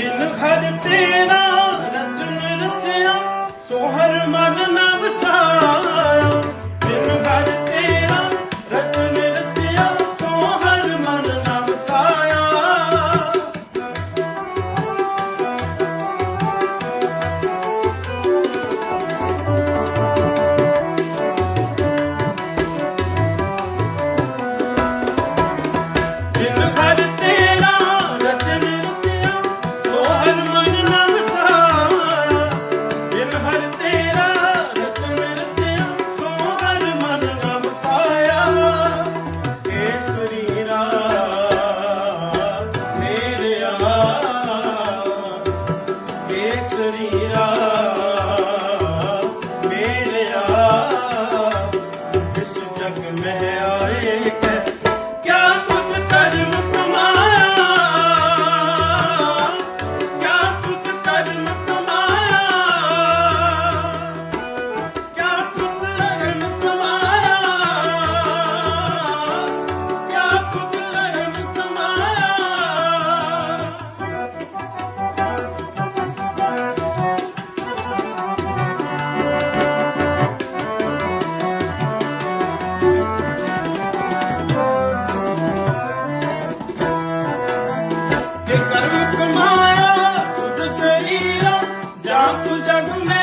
ਦਿਲ ਖਰ ਤੇਰਾ ਰਤਨ ਰਤਿਆ ਸੋ ਹਰ ਮਨ ਨਾ ਵਸਾ Maria. तुझ में